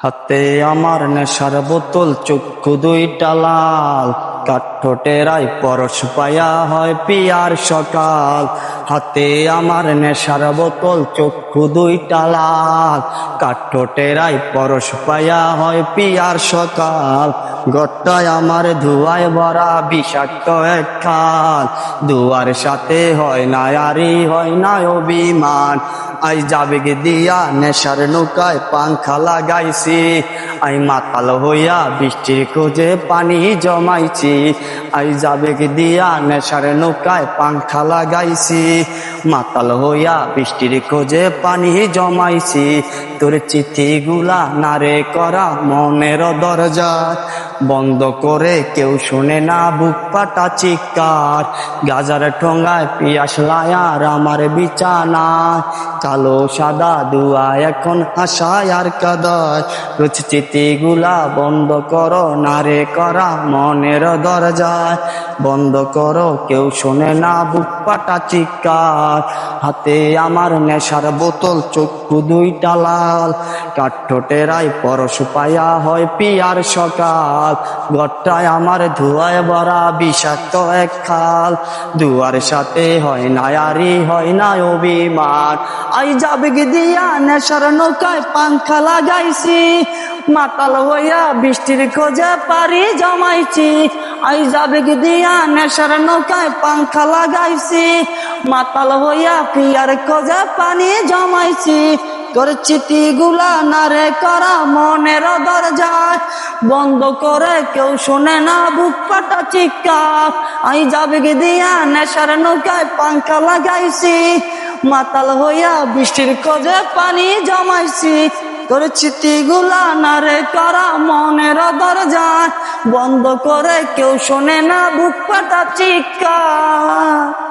হাতে আমার নেশার বোতল চক্ষু দুইটা লাল। কাঠোটেরাই পরশ পায়া হয় পিয়ার সকাল। হাতে আমার নেশার বোতল, চক্ষু দুইটা লাল। কাঠোটেরাই পরশ পায়া হয় পিয়ার সকাল। গট্টায় আমার ধুয়ায় ভরা বিষাক্ত এক খাল। দুয়ার সাথে হয় না আরি হয় না অভিমান। আই যাবে দিয়া নেশার নৌকায় পাংখা লাগাইছি। আই মাতাল হইয়া বৃষ্টির খোঁজে পানি জমাইছি। আই দিয়া নেশার নৌকায় পাংখা লাগাইছি। মাতাল হইয়া বৃষ্টির খোঁজে পানি জমাইছি। তোর নারে করা মনের দরজা। বন্ধ করে কেউ শুনে না বুক পাটা চিৎকার। গাজার ঠোঙ্গায় পিয়াস লায়ার আমার বিছানায় কালো সাদা দুয়া এখন আশায় আর কাদায়। রোজ চিঠিগুলা বন্ধ করো, নারে করা মনের দরজায়। বন্ধ করো, কেউ শোনে না, বুক পাটা চিৎকার। হাতে আমার নেশার বোতল, চক্ষু দুইটা লাল। কাঠোটেরাই পরশ পায়া হয় পিয়ার সকাল। ঘরটায় আমার ধোয়ায় ভরা বিষাক্ত এক খাল। দুয়ার সাথে হয় না আরি হয় না অভিমান। আই যাবে দিয়া নেশার নৌকায় পাংখা লাগাইছি। মাতাল হইয়া বৃষ্টির খোঁজে পারি জমাইছি। আই যাবে দিয়া নেশার নৌকায় পাংখা লাগাইছি। মাতাল হইয়া পিয়ার খোঁজে পানি জমাইছি। তোর চিঠি গুলা নারে করা মনের দরজায় বন্ধ করে কেউ শুনে না বুক পাটা চিৎকার আই যাবে দিয়া নেশার নৌকায় পাংখা লাগাইছি। মাতাল হইয়া বৃষ্টির খোঁজে পানি জমাইছি। তোর না নারে করা মনের দরজা। বন্ধ করে কেউ শোনে না বুক পাটা চিৎকার।